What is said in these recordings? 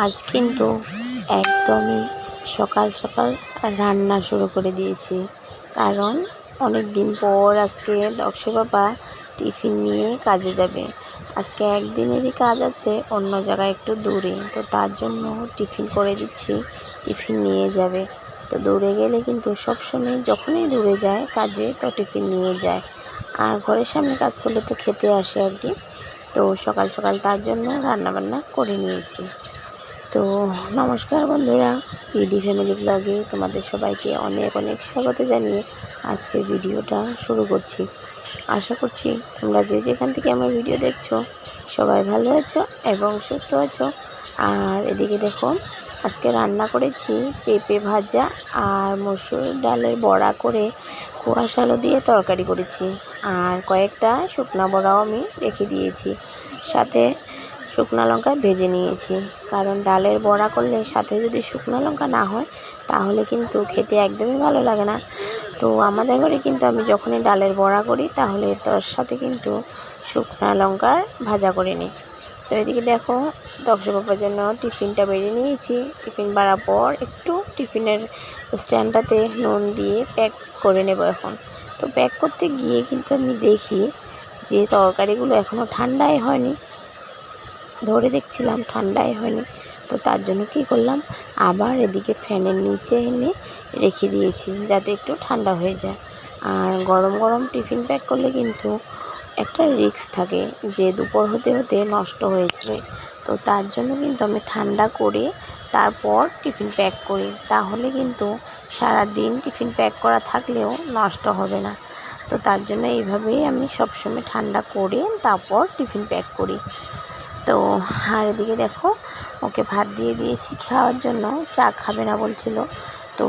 আজ কিন্তু একদমই সকাল সকাল রান্না শুরু করে দিয়েছি। কারণ অনেক দিন পর আজকে দক্ষ বাবা টিফিন নিয়ে কাজে যাবে। আজকে একদিনেরই কাজ আছে, অন্য জায়গায় একটু দূরে। তো তার জন্য টিফিন করে দিচ্ছি, টিফিন নিয়ে যাবে। তো দূরে গেলে কিন্তু সবসময় যখনই দূরে যায় কাজে, তো টিফিন নিয়ে যায়। আর ঘরের সামনে কাজ করলে তো খেতে আসে আর কি। তো সকাল সকাল তার জন্য রান্নাবান্না করে নিয়েছি। তো নমস্কার বন্ধুরা, পিডি ফ্যামিলি ব্লগে তোমাদের সবাইকে অনেক অনেক স্বাগত জানিয়ে আজকের ভিডিওটা শুরু করছি। আশা করছি তোমরা যে যেখান থেকে আমার ভিডিও দেখছ, সবাই ভালো আছো এবং সুস্থ আছো। আর এদিকে দেখো, আজকে রান্না করেছি পেঁপে ভাজা আর মসুর ডালের বড়া করে কুয়াশ দিয়ে তরকারি করেছি। আর কয়েকটা শুকনা বড়াও আমি রেখে দিয়েছি। সাথে শুকনো লঙ্কা ভেজে নিয়েছি। কারণ ডালের বড়া করলে সাথে যদি শুকনো লঙ্কা না হয়, তাহলে কিন্তু খেতে একদমই ভালো লাগে না। তো আমাদের ঘরে কিন্তু আমি যখনই ডালের বড়া করি, তাহলে তার সাথে কিন্তু শুকনো লঙ্কার ভাজা করে নিই। তো এদিকে দেখো, দক্ষ বাবার জন্য টিফিনটা বেড়ে নিয়েছি। টিফিন বাড়ার পর একটু টিফিনের স্ট্যান্ডটাতে নুন দিয়ে প্যাক করে নেব এখন। তো প্যাক করতে গিয়ে কিন্তু আমি দেখি যে তরকারিগুলো এখনও ঠান্ডাই হয়নি। ধরে দেখছিলাম ঠান্ডাই হয়নি। তো তার জন্য কী করলাম? আবার এদিকে ফ্যানের নিচে এনে রেখে দিয়েছি যাতে একটু ঠান্ডা হয়ে যায়। আর গরম গরম টিফিন প্যাক করলে কিন্তু একটা রিস্ক থাকে যে দুপুর হতে হতে নষ্ট হয়ে যাবে। তো তার জন্য কিন্তু আমি ঠান্ডা করে তারপর টিফিন প্যাক করি। তাহলে কিন্তু সারা দিন টিফিন প্যাক করা থাকলেও নষ্ট হবে না। তো তার জন্য এইভাবেই আমি সবসময় ঠান্ডা করে তারপর টিফিন প্যাক করি। তো, আর এদিকে দেখো, ওকে ভাত দিয়ে দিয়েছি খাওয়ার জন্য। চা খাবে না বলছিল। তো,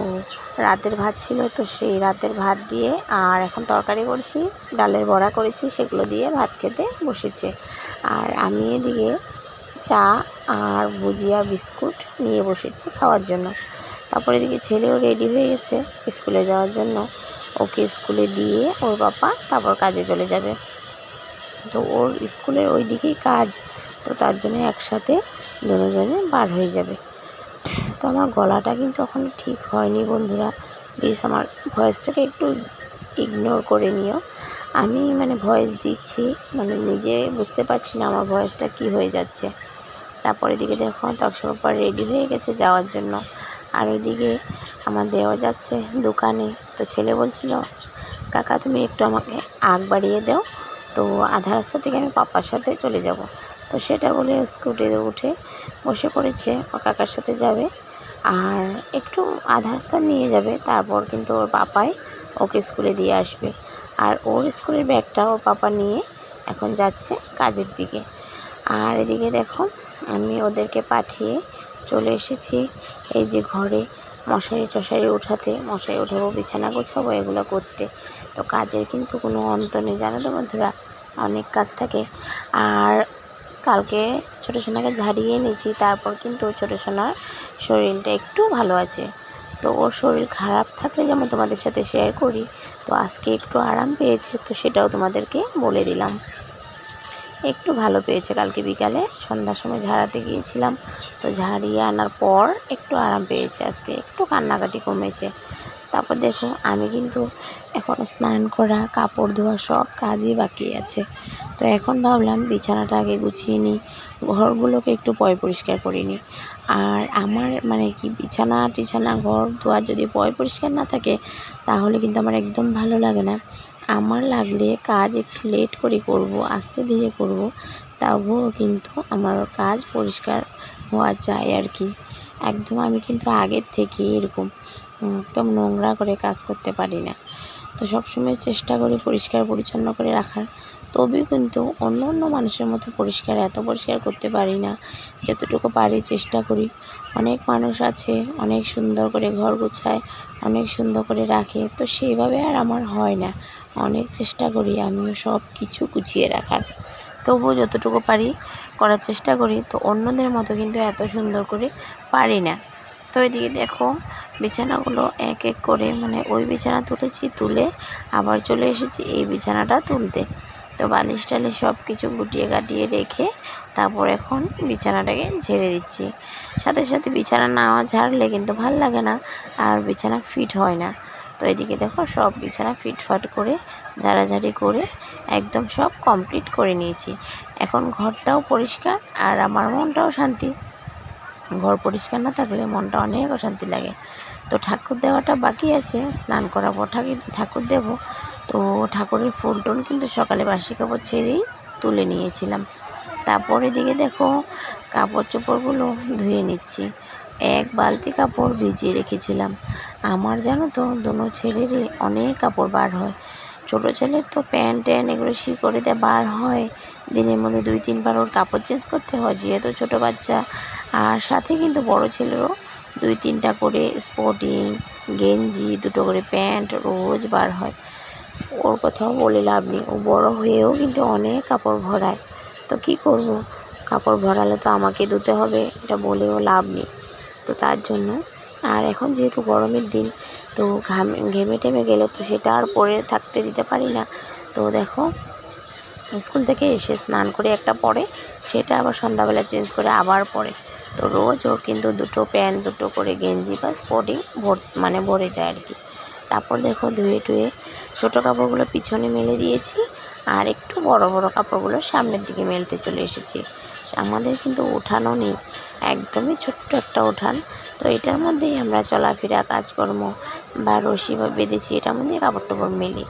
রাতের ভাত ছিল, তো সেই রাতের ভাত দিয়ে আর এখন তরকারি করছি, ডালের বড়া করেছি, সেগুলো দিয়ে ভাত খেতে বসেছে। আর আমি এদিকে চা আর ভুজিয়া, বিস্কুট নিয়ে বসেছি খাওয়ার জন্য। তারপরে এদিকে ছেলেও রেডি হয়ে গেছে স্কুলে যাওয়ার জন্য। ওকে স্কুলে দিয়ে ওর বাবা তারপর কাজে চলে যাবে। তো ওর স্কুলের ওই দিকেই কাজ। তো তার জন্য একসাথে দুজনে বার হয়ে যাবে। তো আমার গলাটা কিন্তু এখন ঠিক হয়নি বন্ধুরা। প্লিজ আমার ভয়েসটাকে একটু ইগনোর করে নিও। আমি মানে ভয়েস দিচ্ছি মানে নিজে বুঝতে পারছি না আমার ভয়েসটা কি হয়ে যাচ্ছে। তারপরে দিকে দেখো তক্সবাপ্পা রেডি হয়ে গেছে যাওয়ার জন্য। আর ওইদিকে আমার দেওয়া যাচ্ছে দোকানে। তো ছেলে বলছিল, কাকা, তুমি একটু আমাকে আগ বাড়িয়ে দাও। তো আধা রাস্তা থেকে আমি পাপার সাথে চলে যাব। তো সেটা বলে স্কুটিতে উঠে বসে পড়েছে। ও কাকার সাথে যাবে আর একটু আধা রাস্তা নিয়ে যাবে, তারপর কিন্তু ওর পাপাই ওকে স্কুলে দিয়ে আসবে। আর ওর স্কুলের ব্যাগটা ওর পাপা নিয়ে এখন যাচ্ছে কাজের দিকে। আর এদিকে দেখো, আমি ওদেরকে পাঠিয়ে চলে এসেছি। এই যে ঘরে মশারি টশারি উঠাতে, মশারি উঠাবো, বিছানা গোছাবো, এগুলো করতে। তো কাজের কিন্তু কোনো অন্ত নেই। জানো তো বন্ধুরা, অনেক কাজ থাকে। আর কালকে ছোটো সোনাকে ঝাড়িয়ে এনেছি, তারপর কিন্তু ছোটো সোনার শরীরটা একটু ভালো আছে। তো ওর শরীর খারাপ থাকলে যেমন তোমাদের সাথে শেয়ার করি, তো আজকে একটু আরাম পেয়েছে, তো সেটাও তোমাদেরকে বলে দিলাম। একটু ভালো পেয়েছে কালকে বিকালে, সন্ধ্যার সময় ঝাড়াতে গিয়েছিলাম, তো ঝাড়িয়ে আনার পর একটু আরাম পেয়েছে, আজকে একটু কান্নাকাটি কমেছে। তারপর দেখো, আমি কিন্তু এখন স্নান করা, কাপড় ধোয়া সব কাজই বাকি আছে। তো এখন ভাবলাম বিছানাটা আগে গুছিয়ে নিই, ঘরগুলোকে একটু পয় পরিষ্কার করে নিই। আর আমার মানে কি বিছানা টিছানা, ঘর ধোয়া যদি পয় পরিষ্কার না থাকে, তাহলে কিন্তু আমার একদম ভালো লাগে না। আমার লাগলে কাজ একটু লেট করে করব, আস্তে ধীরে করব, তবুও কিন্তু আমার কাজ পরিষ্কার হওয়া চাই আর কি। একদম আমি কিন্তু আগের থেকে এরকম একদম নোংরা করে কাজ করতে পারি না। তো সবসময় চেষ্টা করি পরিষ্কার পরিচ্ছন্ন করে রাখার। তবে কিন্তু অন্য অন্য মানুষের মতো পরিষ্কার এত পরিষ্কার করতে পারি না, যতটুকু পারি চেষ্টা করি। অনেক মানুষ আছে, অনেক সুন্দর করে ঘর গুছায়, অনেক সুন্দর করে রাখে, তো সেইভাবে আর আমার হয় না। অনেক চেষ্টা করি আমিও সব কিছু গুছিয়ে রাখার। তবুও যতটুকু পারি করার চেষ্টা করি, তো অন্যদের মতো কিন্তু এত সুন্দর করে পারি না। তো এদিকে দেখো, বিছানাগুলো এক এক করে মানে ওই বিছানা তুলেছি, তুলে আবার চলে এসেছি এই বিছানাটা তুলতে। তো বালিশ টালিশ সব কিছু গুটিয়ে কাটিয়ে রেখে তারপর এখন বিছানাটাকে ঝেড়ে দিচ্ছি। সাথে সাথে বিছানা না ঝাড়লে কিন্তু ভালো লাগে না আর বিছানা ফিট হয় না। তো এদিকে দেখো, সব বিছানা ফিটফাট করে ঝাড়াঝাড়ি করে একদম সব কমপ্লিট করে নিয়েছি। এখন ঘরটাও পরিষ্কার আর আমার মনটাও শান্তি। ঘর পরিষ্কার না থাকলে মনটা অনেক অশান্তি লাগে। তো ঠাকুর দেওয়াটা বাকি আছে, স্নান করার পর ঠাকুর দেব। তো ঠাকুরের ফুল টুল কিন্তু সকালে বাসি কাপড় ছেড়েই তুলে নিয়েছিলাম। তারপরে দিকে দেখো কাপড় চোপড়গুলো ধুয়ে নিচ্ছি। এক বালতি কাপড় ভিজিয়ে রেখেছিলাম। আমার জানো তো, দোনো ছেলেরই অনেক কাপড় বার হয়। ছোটো ছেলের তো প্যান্ট ট্যান্ট এগুলো শি করে দেয়, বার হয়। দিনের মধ্যে দুই, তিনবার ওর কাপড় চেঞ্জ করতে হয়, যেহেতু ছোটো বাচ্চা। আর সাথে কিন্তু বড় ছেলেরও দুই, তিনটা করে স্পোর্টিং গেঞ্জি, দুটো করে প্যান্ট রোজ বার হয়। ওর কথাও বলে লাভ নেই। ও বড় হয়েও কিন্তু অনেক কাপড় ভরায়। তো কি করব? কাপড় ভরালে তো আমাকে ধুতে হবে, এটা বলেও লাভ নেই। তো তার জন্য আর এখন যেহেতু গরমের দিন, তো ঘামে, ঘেমে টেমে গেলে তো সেটা আর পরে থাকতে দিতে পারি না। তো দেখো, স্কুল থেকে এসে স্নান করে একটা পরে, সেটা আবার সন্ধ্যাবেলা চেঞ্জ করে আবার পরে। তো রোজ ওর কিন্তু দুটো প্যান্ট, দুটো করে গেঞ্জি বা স্পোর্টিং ভর মানে ভরে যায় আর কি। তারপর দেখো ধুয়ে টুয়ে ছোটো কাপড়গুলো পিছনে মেলে দিয়েছি, আর একটু বড় বড় কাপড়গুলো সামনের দিকে মেলতে চলে এসেছি। আমাদের কিন্তু উঠানও নেই, একদমই ছোট্ট একটা উঠান। তো এটার মধ্যেই আমরা চলাফেরা, কাজকর্ম বা রশি বা বেঁধেছি, এটার মধ্যেই কাপড় টাপড় মেলি।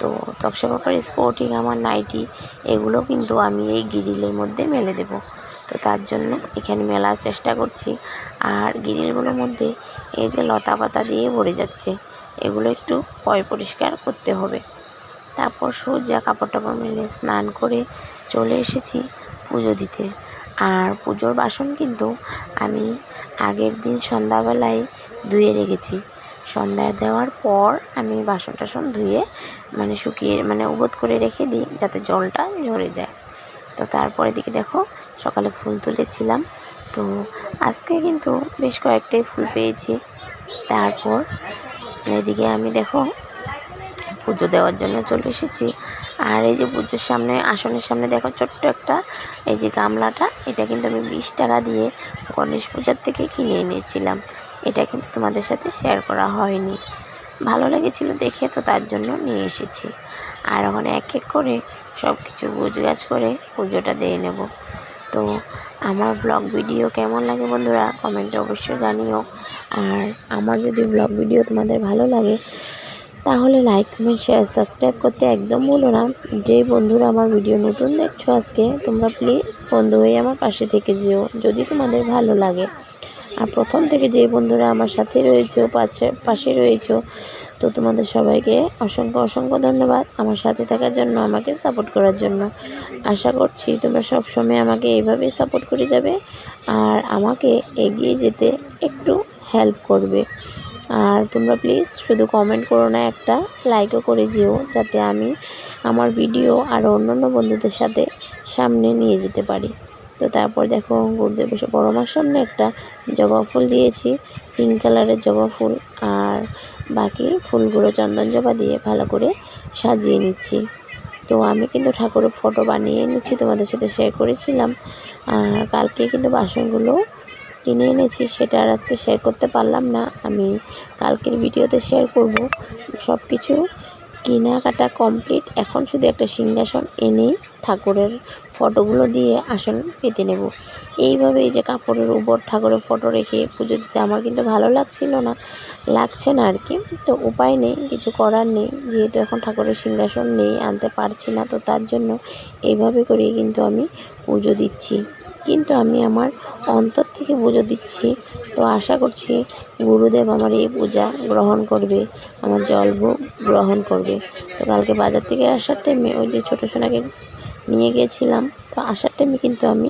তো তক্সা বাপার স্পোর্টিং, আমার নাইটি, এগুলো কিন্তু আমি এই গিরিলের মধ্যে মেলে দেব। তো তার জন্য এখানে মেলার চেষ্টা করছি। আর গিরিলগুলোর মধ্যে এই যে লতা পাতা দিয়ে ভরে যাচ্ছে, এগুলো একটু পয় পরিষ্কার করতে হবে। তারপর সোজা কাপড় টাপড় মেলে স্নান করে চলে এসেছি পুজো দিতে। আর পুজোর বাসন কিন্তু আমি আগের দিন সন্ধ্যাবেলায় ধুয়ে রেখেছি। সন্ধ্যায় দেওয়ার পর আমি বাসন টাসন ধুয়ে মানে শুকিয়ে মানে উবোধ করে রেখে দিই যাতে জলটা ঝরে যায়। তো তারপরে দিকে দেখো, সকালে ফুল তুলেছিলাম। তো আজকে কিন্তু বেশ কয়েকটাই ফুল পেয়েছি। তারপর এদিকে আমি দেখো, পুজো দেওয়ার জন্য চলে এসেছি। আর এই যে পুজোর সামনে, আসনের সামনে দেখো ছোট্ট একটা, এই যে গামলাটা, এটা কিন্তু আমি বিশ টাকা দিয়ে গণেশ পূজার থেকে কিনে এনেছিলাম। এটা কিন্তু তোমাদের সাথে শেয়ার করা হয়নি। ভালো লেগেছিলো দেখে তো তার জন্য নিয়ে এসেছি। আর ওখানে এক এক করে সব কিছু গুছগাছ করে পুজোটা দিয়ে নেব। তো আমার ব্লগ ভিডিও কেমন লাগে বন্ধুরা কমেন্টে অবশ্যই জানিও। আর আমার যদি ব্লগ ভিডিও তোমাদের ভালো লাগে তাহলে লাইক কমেন্ট শেয়ার সাবস্ক্রাইব করতে একদম ভুলো না। যেই বন্ধুরা আমার ভিডিও নতুন দেখছ আজকে, তোমরা প্লিজ বন্ধু হয়ে আমার পাশে থেকে যেও, যদি তোমাদের ভালো লাগে। আর প্রথম থেকে যে বন্ধুরা আমার সাথে রয়েছে, পাশে পাশে রয়েছে, তো তোমাদের সবাইকে অসংখ্য অসংখ্য ধন্যবাদ আমার সাথে থাকার জন্য, আমাকে সাপোর্ট করার জন্য। আশা করছি তোমরা সব সময় আমাকে এইভাবেই সাপোর্ট করে যাবে, আর আমাকে এগিয়ে যেতে একটু হেল্প করবে। আর তোমরা প্লিজ শুধু কমেন্ট করো না, একটা লাইকও করে যেও, যাতে আমি আমার ভিডিও আর অন্যান্য বন্ধুদের সাথে সামনে নিয়ে যেতে পারি। তো তারপর দেখো, গুরুদেব বড় মার সামনে একটা জবা ফুল দিয়েছি পিঙ্ক কালারের জবা ফুল, আর বাকি ফুলগুলো চন্দন জবা দিয়ে ভালো করে সাজিয়ে নিচ্ছি। তো আমি কিন্তু ঠাকুরের ফটো বানিয়ে নিচ্ছি তোমাদের সাথে শেয়ার করেছিলাম। আর কালকে কিন্তু বাসনগুলো কিনে এনেছি, সেটা আর আজকে শেয়ার করতে পারলাম না। আমি কালকের ভিডিওতে শেয়ার করব। সব কিছু কেনাকাটা কমপ্লিট এখন শুধু একটা সিংহাসন এনেই ঠাকুরের ফটোগুলো দিয়ে আসন পেতে নেব। এইভাবে এই যে কাপড়ের উপর ঠাকুরের ফটো রেখে পুজো দিতে আমার কিন্তু ভালো লাগছিল না, লাগছে না আর কি তো উপায় নেই, কিছু করার নেই। যেহেতু এখন ঠাকুরের সিংহাসন নেই, আনতে পারছি না, তো তার জন্য এইভাবে করেই কিন্তু আমি পুজো দিচ্ছি। কিন্তু আমি আমার অন্তর থেকে পুজো দিচ্ছি। তো আশা করছি গুরুদেব আমার এই পূজা গ্রহণ করবে, আমার জল গ্রহণ করবে। তো কালকে বাজার থেকে আসার টাইমে ওই যে ছোটো সোনাকে নিয়ে গিয়েছিলাম, তো আসার টাইমে কিন্তু আমি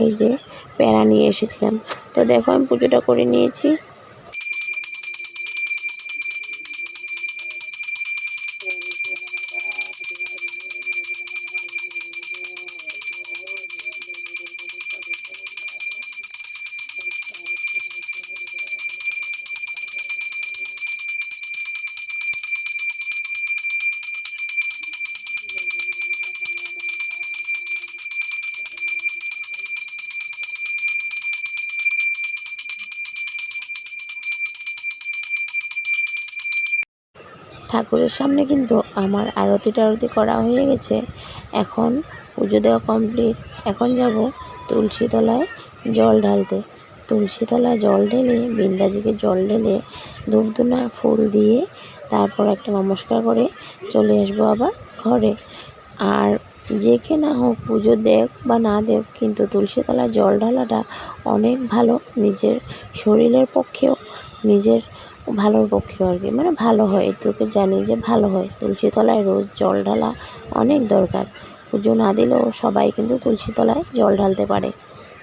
এই যে প্যারা নিয়ে এসেছিলাম। তো দেখো আমি পুজোটা করে নিয়েছি। ঠাকুরের সামনে কিন্তু আমার আরতি টারতি করা হয়ে গেছে। এখন পুজো দেওয়া কমপ্লিট এখন যাব তুলসী তলায় জল ঢালতে। তুলসী তলায় জল ঢেলে, বৃন্দাজিকে জল ঢেলে ধূপধুনা ফুল দিয়ে তারপর একটা নমস্কার করে চলে আসব আবার ঘরে। আর যে কে না হোক পুজো দেখ বা না দেখ, কিন্তু তুলসী তলায় জল ঢালাটা অনেক ভালো। নিজের শরীরের পক্ষেও, নিজের ভালোর পক্ষেও আর কি। মানে ভালো হয় এটুকু জানি যে ভালো হয়। তুলসী তলায় রোজ জল ঢালা অনেক দরকার। পুজো না দিলেও সবাই কিন্তু তুলসী তলায় জল ঢালতে পারে।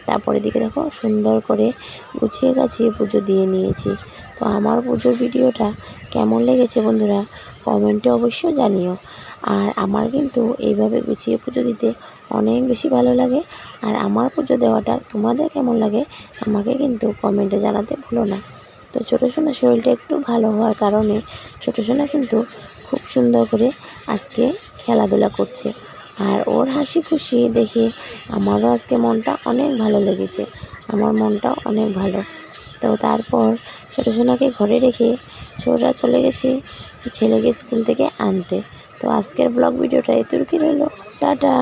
তারপরে দিকে দেখো, সুন্দর করে গুছিয়ে গাছিয়ে পুজো দিয়ে নিয়েছি। তো আমার পুজোর ভিডিওটা কেমন লেগেছে বন্ধুরা, কমেন্টে অবশ্যই জানিও। আর আমার কিন্তু এইভাবে গুছিয়ে পুজো দিতে অনেক বেশি ভালো লাগে। আর আমার পুজো দেওয়াটা তোমাদের কেমন লাগে, আমাকে কিন্তু কমেন্টে জানাতে ভুলো না। তো ছোটো সোনার শরীরটা একটু ভালো হওয়ার কারণে ছোটো সোনা কিন্তু খুব সুন্দর করে আজকে খেলাধুলা করছে। আর ওর হাসি খুশি দেখে আমারও আজকে মনটা অনেক ভালো লেগেছে। আমার মনটাও অনেক ভালো। তো তারপর ছোটো সোনাকে ঘরে রেখে ছোটরা চলে গেছে ছেলেকে স্কুল থেকে আনতে। তো আজকের ব্লগ ভিডিওটা এতটুকুই রইল। টাটা!